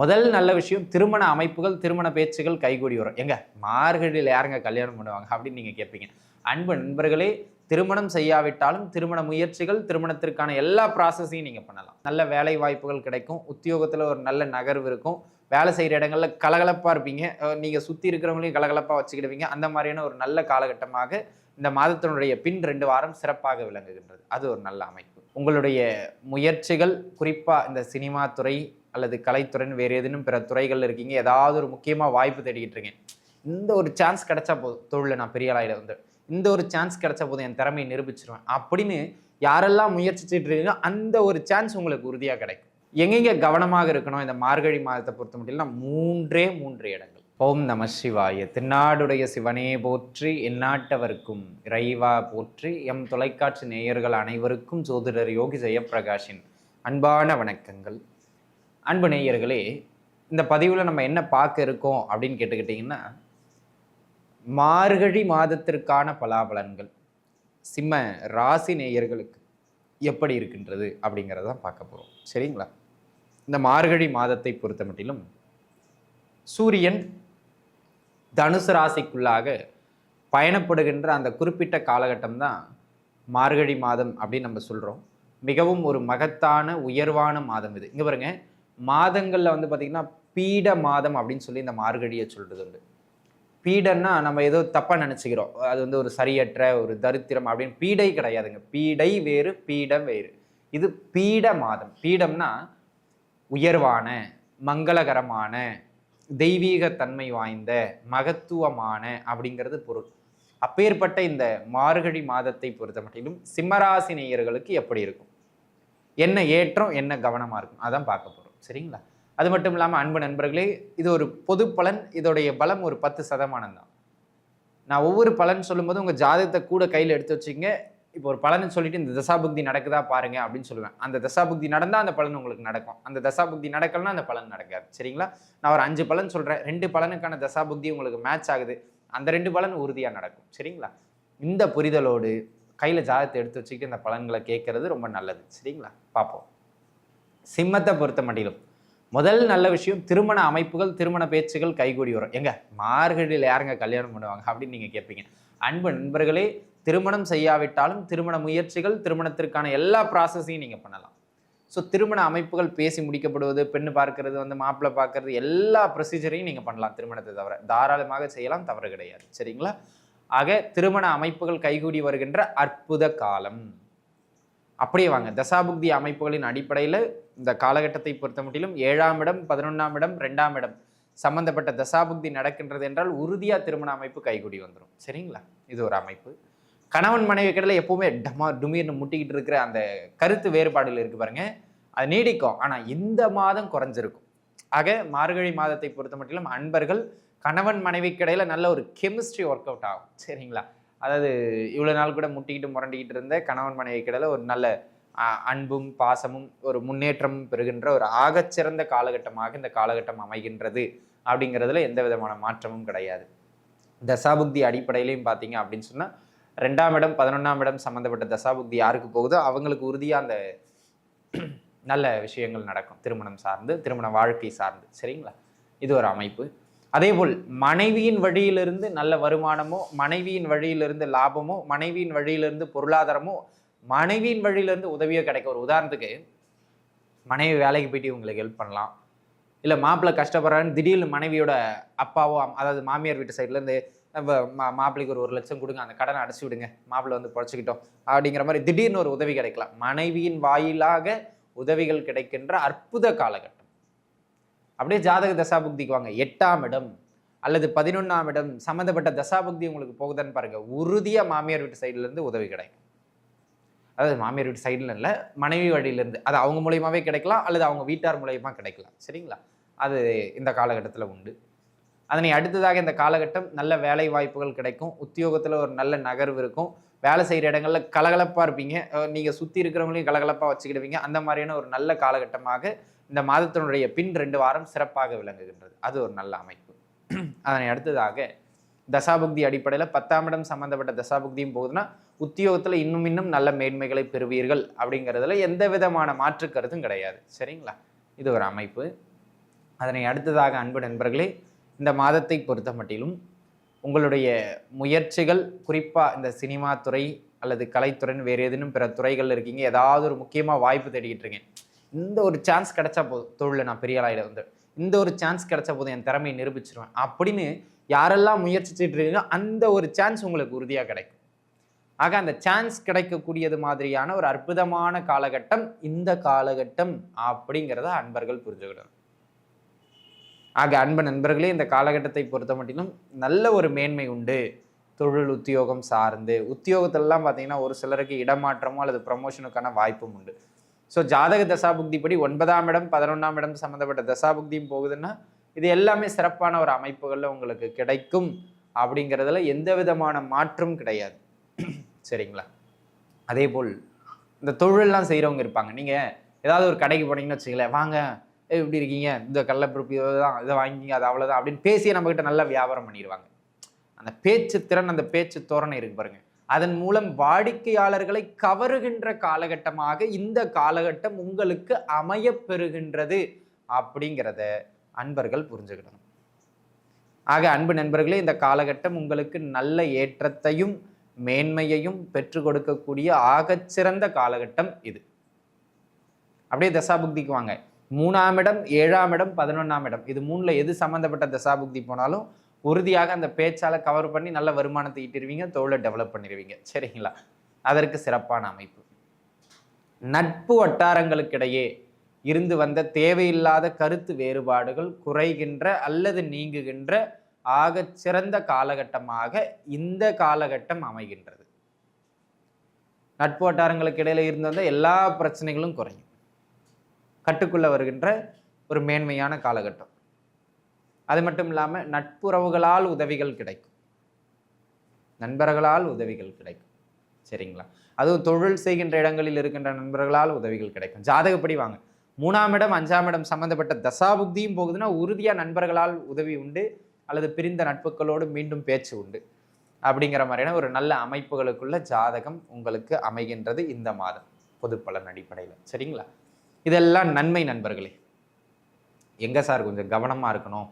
முதல் நல்ல விஷயம் திருமண அமைப்புகள் திருமண பேச்சுகள் கைகூடி வரும். எங்க? மார்கழியில் யாருங்க கல்யாணம் பண்ணுவாங்க? அப்படின்னு நீங்க கேட்பீங்க அன்பு நண்பர்களே திருமணம் செய்யாவிட்டாலும் திருமண முயற்சிகள் திருமணத்திற்கான எல்லா ப்ராசஸையும் நீங்க பண்ணலாம். நல்ல வேலை வாய்ப்புகள் கிடைக்கும். உத்தியோகத்துல ஒரு நல்ல நகர்வு இருக்கும். வேலை செய்கிற இடங்களில் கலகலப்பாக இருப்பீங்க. நீங்கள் சுற்றி இருக்கிறவங்களையும் கலகலப்பாக வச்சுக்கிடுவீங்க. அந்த மாதிரியான ஒரு நல்ல காலகட்டமாக இந்த மாதத்தினுடைய பின் ரெண்டு வாரம் சிறப்பாக விளங்குகின்றது. அது ஒரு நல்ல அமைப்பு. உங்களுடைய முயற்சிகள் குறிப்பாக இந்த சினிமா துறை அல்லது கலைத்துறைன்னு வேறு ஏதேனும் பிற துறைகளில் இருக்கீங்க ஏதாவது ஒரு முக்கியமாக வாய்ப்பு தேடிக்கிட்டு இருக்கேன். இந்த ஒரு சான்ஸ் கிடைச்சா போதும். தொழிலில் நான் பெரிய ஆளாயில வந்து. இந்த ஒரு சான்ஸ் கிடைச்சா போதும் என் திறமையை நிரூபிச்சிருவேன். அப்படின்னு யாரெல்லாம் முயற்சிச்சுட்டு இருக்கீங்களோ அந்த ஒரு சான்ஸ் உங்களுக்கு உறுதியாக கிடைக்கும். எங்கெங்கே கவனமாக இருக்கணும் இந்த மார்கழி மாதத்தை பொறுத்த மட்டும் மூன்றே மூன்று இடங்கள். ஓம் நம சிவாய. திருநாடுடைய சிவனே போற்றி எந்நாட்டவர்க்கும் இறைவா போற்றி எம் தொலைக்காட்சி நேயர்கள் அனைவருக்கும் ஜோதிடர் யோகி ஜெயப்பிரகாஷின் அன்பான வணக்கங்கள். அன்பு நேயர்களே இந்த பதிவில் நம்ம என்ன பார்க்க இருக்கோம் அப்படின்னு கேட்டுக்கிட்டிங்கன்னா மார்கழி மாதத்திற்கான பலாபலன்கள் சிம்ம ராசி நேயர்களுக்கு எப்படி இருக்கின்றது அப்படிங்கிறத தான் பார்க்க போகிறோம் சரிங்களா? இந்த மார்கழி மாதத்தை பொறுத்த மட்டிலும் சூரியன் தனுசு ராசிக்குள்ளாக பயணப்படுகின்ற அந்த குறிப்பிட்ட காலகட்டம் தான் மார்கழி மாதம் அப்படின்னு நம்ம சொல்கிறோம் மிகவும் ஒரு மகத்தான உயர்வான மாதம் இது. இங்கே பாருங்கள் மாதங்களில் வந்து பார்த்திங்கன்னா பீட மாதம் அப்படின்னு சொல்லி இந்த மார்கழியை சொல்கிறது உண்டு. பீடன்னா நம்ம ஏதோ தப்பாக நினச்சிக்கிறோம். அது வந்து ஒரு சரியற்ற ஒரு தரித்திரம் அப்படின்னு பீடை கிடையாதுங்க. பீடை வேறு பீடம் வேறு. இது பீட மாதம். பீடம்னா உயர்வான மங்களகரமான தெய்வீக தன்மை வாய்ந்த மகத்துவமான அப்படிங்கிறது பொருள். அப்பேற்பட்ட இந்த மார்கழி மாதத்தை பொறுத்த மட்டிலும் சிம்மராசி நேயர்களுக்கு எப்படி இருக்கும்? என்ன ஏற்றம் என்ன கவனமாக இருக்கும்? அதான் பார்க்க போகிறோம் சரிங்களா? அது மட்டும் இல்லாமல் அன்பு நண்பர்களே இது ஒரு பொது பலன் இதோடைய பலம் ஒரு பத்து சதமானம் தான். நான் ஒவ்வொரு பலன் சொல்லும்போது உங்கள் ஜாதகத்தை கூட கையில் எடுத்து வச்சுங்க இப்போ ஒரு பலன் சொல்லிட்டு இந்த தசாபுக்தி நடக்குதா பாருங்க அப்படின்னு சொல்லுவேன். அந்த தசாபுக்தி நடந்தால் அந்த பலன் உங்களுக்கு நடக்கும். அந்த தசாபுக்தி நடக்கலன்னா அந்த பலன் நடக்காது. சரிங்களா? நான் ஒரு அஞ்சு பலன் சொல்கிறேன் ரெண்டு பலனுக்கான தசாபுக்தி உங்களுக்கு மேட்ச் ஆகுது. அந்த ரெண்டு பலன் உறுதியாக நடக்கும். சரிங்களா? இந்த புரிதலோடு கையில் ஜாதகத்தை எடுத்து வச்சுக்கிட்டு இந்த பலன்களை கேட்கறது ரொம்ப நல்லது. சரிங்களா? பார்ப்போம். சிம்மத்தை பொறுத்த மட்டிலும். முதல் நல்ல விஷயம் திருமண அமைப்புகள் திருமண பேச்சுகள் கைகூடி வரும். எங்க? மார்கழியில் யாருங்க கல்யாணம் பண்ணுவாங்க அப்படின்னு நீங்கள் கேட்பீங்க அன்பு நண்பர்களே திருமணம் செய்யாவிட்டாலும் திருமண முயற்சிகள் திருமணத்திற்கான எல்லா ப்ராசஸையும் நீங்கள் பண்ணலாம். ஸோ திருமண அமைப்புகள் பேசி முடிக்கப்படுவது பெண்ணு பார்க்கறது வந்து மாப்பிள்ளை பார்க்கறது எல்லா ப்ரொசீஜரையும் நீங்கள் பண்ணலாம் திருமணத்தை தவிர. தாராளமாக செய்யலாம் தவறு கிடையாது. சரிங்களா? ஆக திருமண அமைப்புகள் கைகூடி வருகின்ற அற்புத காலம். அப்படியே வாங்க. தசாபுக்தி அமைப்புகளின் அடிப்படையில் இந்த காலகட்டத்தை பொறுத்த மட்டிலும் ஏழாம் இடம் பதினொன்றாம் இடம் ரெண்டாம் இடம் சம்பந்தப்பட்ட தசாபுக்தி நடக்கின்றது என்றால் உறுதியாக திருமண அமைப்பு கைகூடி வந்துடும் சரிங்களா? இது ஒரு அமைப்பு. கணவன் மனைவி கடல எப்பவுமே டமா டுமீர்னு முட்டிக்கிட்டு இருக்கிற அந்த கருத்து வேறுபாடுகள் இருக்கு பாருங்க. அது நீடிக்கும். ஆனால் இந்த மாதம் குறைஞ்சிருக்கும். ஆக மார்கழி மாதத்தை பொறுத்த மட்டிலும் அன்பர்கள் கணவன் மனைவிக்கு இடையில நல்ல ஒரு கெமிஸ்ட்ரி ஒர்க் அவுட் ஆகும். சரிங்களா? அதாவது இவ்வளோ நாள் கூட முட்டிக்கிட்டு முரண்டிக்கிட்டு இருந்த கணவன் மனைவிக்கு இடையில ஒரு நல்ல அன்பும் பாசமும் ஒரு முன்னேற்றமும் பெறுகின்ற ஒரு ஆகச்சிறந்த காலகட்டமாக இந்த காலகட்டம் அமைகின்றது அப்படிங்கிறதுல எந்த விதமான மாற்றமும் கிடையாது. தசாபுக்தி அடிப்படையிலையும் பார்த்தீங்க அப்படின்னு சொன்னால் ரெண்டாம் இடம் பதினொன்றாம் இடம் சம்மந்தப்பட்ட தசாபுக்தி யாருக்கு போகுதோ அவங்களுக்கு உறுதியாக அந்த நல்ல விஷயங்கள் நடக்கும். திருமணம் சார்ந்து திருமண வாழ்க்கை சார்ந்து. சரிங்களா? இது ஒரு அமைப்பு. அதேபோல் மனைவியின் வழியிலிருந்து நல்ல வருமானமோ மனைவியின் வழியிலிருந்து லாபமோ மனைவியின் வழியிலிருந்து பொருளாதாரமோ மனைவியின் வழியிலேருந்து உதவியோ கிடைக்கும் ஒரு உதாரணத்துக்கு மனைவி வேலைக்கு போயிட்டு உங்களுக்கு ஹெல்ப் பண்ணலாம். இல்லை மாப்பிள்ளை கஷ்டப்படுறான்னு திடீர்னு மனைவியோட அப்பாவோ அதாவது மாமியார் வீட்டு சைட்லேருந்து மா மாப்பிள்ளைக்கு ஒரு ஒரு லட்சம் கொடுங்க அந்த கடனை அடைச்சி விடுங்க மாப்பிள்ளை வந்து பொழைச்சிக்கிட்டோம். அப்படிங்கிற மாதிரி திடீர்னு ஒரு உதவி கிடைக்கலாம். மனைவியின் வாயிலாக உதவிகள் கிடைக்கின்ற அற்புத காலகட்டம். அப்படியே ஜாதக தசாபுக்திக்கு வாங்க. எட்டாம் இடம் அல்லது பதினொன்றாம் இடம் சம்மந்தப்பட்ட தசாபுக்தி உங்களுக்கு போகுதுன்னு பாருங்கள் உறுதியாக மாமியார் வீட்டு சைட்லேருந்து உதவி கிடைக்கும். அதாவது மாமியார் வீட்டு சைடில் இல்லை மனைவி வழியிலேருந்து. அது அவங்க மூலியமாகவே கிடைக்கலாம் அல்லது அவங்க வீட்டார் மூலியமாக கிடைக்கலாம். சரிங்களா? அது இந்த காலகட்டத்தில் உண்டு. அதனை அடுத்ததாக இந்த காலகட்டம் நல்ல வேலை வாய்ப்புகள் கிடைக்கும். உத்தியோகத்தில் ஒரு நல்ல நகர்வு இருக்கும். வேலை செய்கிற இடங்களில் கலகலப்பாக இருப்பீங்க. நீங்கள் சுற்றி இருக்கிறவங்களையும் கலகலப்பாக வச்சுக்கிடுவீங்க. அந்த மாதிரியான ஒரு நல்ல காலகட்டமாக இந்த மாதத்தினுடைய பின் ரெண்டு வாரம் சிறப்பாக விளங்குகின்றது. அது ஒரு நல்ல அமைப்பு. அதனை அடுத்ததாக தசாபுக்தி அடிப்படையில் பத்தாம் இடம் சம்மந்தப்பட்ட தசாபுக்தியும் போகுதுன்னா உத்தியோகத்தில் இன்னும் இன்னும் நல்ல மேன்மைகளை பெறுவீர்கள் அப்படிங்கிறதுல எந்த விதமான மாற்று கருத்தும் கிடையாது. சரிங்களா? இது ஒரு அமைப்பு. அதனை அடுத்ததாக அன்பு நண்பர்களே இந்த மாதத்தை பொறுத்த மட்டிலும் உங்களுடைய முயற்சிகள் குறிப்பாக இந்த சினிமா துறை அல்லது கலைத்துறைன்னு வேறு ஏதேனும் பிற துறைகள் இருக்கீங்க ஏதாவது ஒரு முக்கியமாக வாய்ப்பு தேடிக்கிட்டு இருக்கேன். இந்த ஒரு சான்ஸ் கிடைச்சா போதும். தொழிலில் நான் பெரிய ஆளாயிட வந்து இந்த ஒரு சான்ஸ் கிடைச்ச போதும் என் திறமையை நிரூபிச்சிருவேன். அப்படின்னு யாரெல்லாம் முயற்சிச்சுட்டு இருக்கீங்களோ அந்த ஒரு சான்ஸ் உங்களுக்கு உறுதியாக கிடைக்கும். ஆக அந்த சான்ஸ் கிடைக்கக்கூடியது மாதிரியான ஒரு அற்புதமான காலகட்டம் இந்த காலகட்டம் அப்படிங்கிறத அன்பர்கள் புரிஞ்சுக்கிடணும் ஆக அன்பு நண்பர்களே இந்த காலகட்டத்தை பொறுத்த மட்டிலும் நல்ல ஒரு மேன்மை உண்டு. தொழில் உத்தியோகம் சார்ந்து. உத்தியோகத்திலலாம் பார்த்தீங்கன்னா ஒரு சிலருக்கு இடமாற்றமோ அல்லது ப்ரமோஷனுக்கான வாய்ப்பும் உண்டு. ஸோ ஜாதக தசாபுக்தி படி ஒன்பதாம் இடம் பதினொன்றாம் இடம் சம்மந்தப்பட்ட தசாபுக்தியும் போகுதுன்னா இது எல்லாமே சிறப்பான ஒரு அமைப்புகளில் உங்களுக்கு கிடைக்கும் அப்படிங்கிறதுல எந்த விதமான மாற்றும் கிடையாது. சரிங்களா? அதே போல் இந்த தொழிலெலாம் செய்கிறவங்க இருப்பாங்க. நீங்கள் ஏதாவது ஒரு கடைக்கு போனீங்கன்னு வச்சுங்களேன் வாங்க எப்படி இருக்கீங்க? இந்த கள்ளப்பிறப்பு தான் இதை வாங்கிங்க அது அவ்வளோதான் அப்படின்னு பேசியே நம்மக்கிட்ட நல்லா வியாபாரம் பண்ணிடுவாங்க. அந்த பேச்சு திறன் அந்த பேச்சு தோரணை இருக்கு பாருங்க. அதன் மூலம் வாடிக்கையாளர்களை கவருகின்ற காலகட்டமாக இந்த காலகட்டம் உங்களுக்கு அமைய பெறுகின்றது அப்படிங்கிறத அன்பர்கள் புரிஞ்சுக்கிடணும். ஆக அன்பு நண்பர்களே இந்த காலகட்டம் உங்களுக்கு நல்ல ஏற்றத்தையும் மேன்மையையும் பெற்று கொடுக்கக்கூடிய ஆகச்சிறந்த காலகட்டம் இது. அப்படியே தசாபுக்திக்கு வாங்க. மூணாம் இடம் ஏழாம் இடம் பதினொன்றாம் இடம். இது மூணில் எது சம்மந்தப்பட்ட தசாபுக்தி போனாலும் உறுதியாக அந்த பேச்சால் கவர் பண்ணி நல்ல வருமானத்தை ஈட்டிருவீங்க தொழிலை டெவலப் பண்ணிடுவீங்க சரிங்களா? அதற்கு சிறப்பான அமைப்பு. நட்பு வட்டாரங்களுக்கிடையே இருந்து வந்த தேவையில்லாத கருத்து வேறுபாடுகள் குறைகின்ற அல்லது நீங்குகின்ற ஆகச் சிறந்த காலகட்டமாக இந்த காலகட்டம் அமைகின்றது. நட்பு வட்டாரங்களுக்கு இடையில இருந்து வந்த எல்லா பிரச்சனைகளும் குறையும். கட்டுக்குள்ள வருகின்ற ஒரு மேன்மையான காலகட்டம். அது மட்டும் இல்லாமல் நட்புறவுகளால் உதவிகள் கிடைக்கும். நண்பர்களால் உதவிகள் கிடைக்கும். சரிங்களா? அதுவும் தொழில் செய்கின்ற இடங்களில் இருக்கின்ற நண்பர்களால் உதவிகள் கிடைக்கும். ஜாதகப்படி வாங்க. மூணாம் இடம் அஞ்சாம் இடம் சம்மந்தப்பட்ட தசாபுக்தியும் போகுதுன்னா உறுதியாக நண்பர்களால் உதவி உண்டு அல்லது பிரிந்த நட்புகளோடு மீண்டும் பேச்சு உண்டு. அப்படிங்கிற மாதிரியான ஒரு நல்ல அமைப்புகளுக்குள்ள ஜாதகம் உங்களுக்கு அமைகின்றது இந்த மாதம் பொது பலன் அடிப்படையில். சரிங்களா? இதெல்லாம் நன்மை நண்பர்களே. எங்கே சார் கொஞ்சம் கவனமாக இருக்கணும்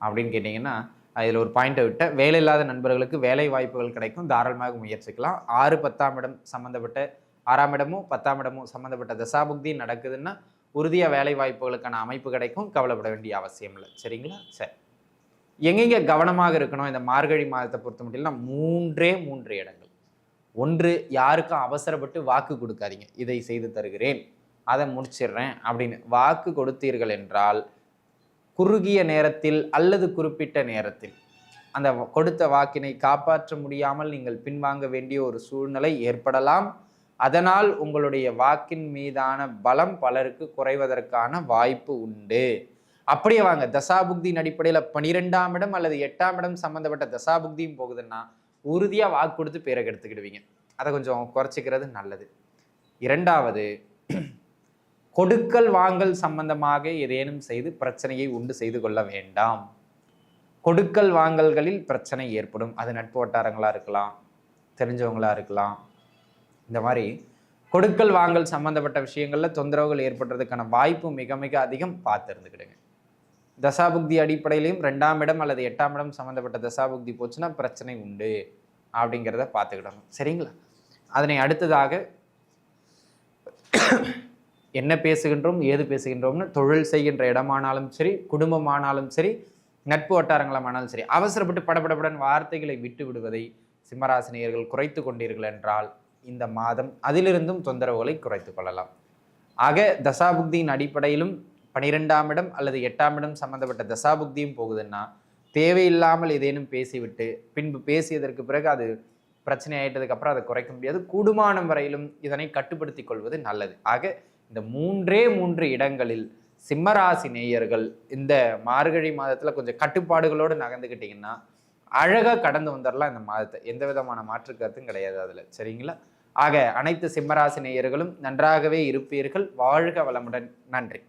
அப்படின்னு கேட்டிங்கன்னா அதில் ஒரு பாயிண்ட்டை விட்ட வேலை இல்லாத நண்பர்களுக்கு வேலை வாய்ப்புகள் கிடைக்கும் தாராளமாக முயற்சிக்கலாம். ஆறு பத்தாம் இடம் சம்மந்தப்பட்ட ஆறாம் இடமும் பத்தாம் இடமும் சம்மந்தப்பட்ட தசாபுக்தி நடக்குதுன்னா உறுதியாக வேலை வாய்ப்புகளுக்கான அமைப்பு கிடைக்கும். கவலைப்பட வேண்டிய அவசியம் இல்லை. சரிங்களா? சரி. எங்கெங்கே கவனமாக இருக்கணும்? இந்த மார்கழி மாதத்தை பொறுத்த மட்டும் மூன்றே மூன்று இடங்கள். ஒன்று யாருக்கும் அவசரப்பட்டு வாக்கு கொடுக்காதீங்க. இதை செய்து தருகிறேன். அதை முடிச்சிடுறேன் அப்படின்னு வாக்கு கொடுத்தீர்கள் என்றால் குறுகிய நேரத்தில் அல்லது குறிப்பிட்ட நேரத்தில் அந்த கொடுத்த வாக்கினை காப்பாற்ற முடியாமல் நீங்கள் பின்வாங்க வேண்டிய ஒரு சூழ்நிலை ஏற்படலாம். அதனால் உங்களுடைய வாக்கின் மீதான பலம் பலருக்கு குறைவதற்கான வாய்ப்பு உண்டு. அப்படியே வாங்க. தசாபுக்தியின் அடிப்படையில் பனிரெண்டாம் இடம் அல்லது எட்டாம் இடம் சம்மந்தப்பட்ட தசாபுக்தியும் போகுதுன்னா உறுதியாக வாக்கு கொடுத்து பேரை எடுத்துக்கிடுவீங்க அதை கொஞ்சம் குறைச்சிக்கிறது நல்லது. இரண்டாவது கொடுக்கல் வாங்கல் சம்பந்தமாக ஏதேனும் செய்து பிரச்சனையை உண்டு செய்து கொள்ள வேண்டாம். கொடுக்கல் வாங்கல்களில் பிரச்சனை ஏற்படும். அது நட்பு வட்டாரங்களாக இருக்கலாம் தெரிஞ்சவங்களாக இருக்கலாம் இந்த மாதிரி கொடுக்கல் வாங்கல் சம்பந்தப்பட்ட விஷயங்களில் தொந்தரவுகள் ஏற்படுறதுக்கான வாய்ப்பு மிக மிக அதிகம் பார்த்து இருந்துக்கிடுங்க தசாபுக்தி அடிப்படையிலையும் ரெண்டாம் இடம் அல்லது எட்டாம் இடம் சம்மந்தப்பட்ட தசாபுக்தி போச்சுன்னா பிரச்சனை உண்டு அப்படிங்கிறத பார்த்துக்கிடணும். சரிங்களா? அதனை அடுத்ததாக என்ன பேசுகின்றோம் ஏது பேசுகின்றோம்னு தொழில் செய்கின்ற இடமானாலும் சரி குடும்பமானாலும் சரி நட்பு வட்டாரங்களமானாலும் சரி அவசரப்பட்டு படபடப்புடன் வார்த்தைகளை விட்டு விடுவதை சிம்மராசினியர்கள் குறைத்து கொண்டீர்கள் என்றால் இந்த மாதம் அதிலிருந்தும் தொந்தரவுகளை குறைத்து கொள்ளலாம். ஆக தசாபுக்தியின் அடிப்படையிலும் பனிரெண்டாம் இடம் அல்லது எட்டாம் இடம் சம்பந்தப்பட்ட தசாபுக்தியும் போகுதுன்னா தேவையில்லாமல் ஏதேனும் பேசிவிட்டு பின்பு பேசியதற்கு பிறகு அது பிரச்சனை ஆயிட்டதுக்கு அப்புறம் அதை குறைக்க முடியாது. கூடுமானம் வரையிலும் இதனை கட்டுப்படுத்தி கொள்வது நல்லது. ஆக இந்த மூன்றே மூன்று இடங்களில் சிம்மராசி நேயர்கள் இந்த மார்கழி மாதத்தில் கொஞ்சம் கட்டுப்பாடுகளோடு நகர்ந்துக்கிட்டிங்கன்னா அழகாக கடந்து வந்துடலாம் இந்த மாதத்தை. எந்த விதமான மாற்று கருத்தும் கிடையாது அதில். சரிங்களா? ஆக அனைத்து சிம்மராசி நேயர்களும் நன்றாகவே இருப்பீர்கள். வாழ்க வளமுடன். நன்றி.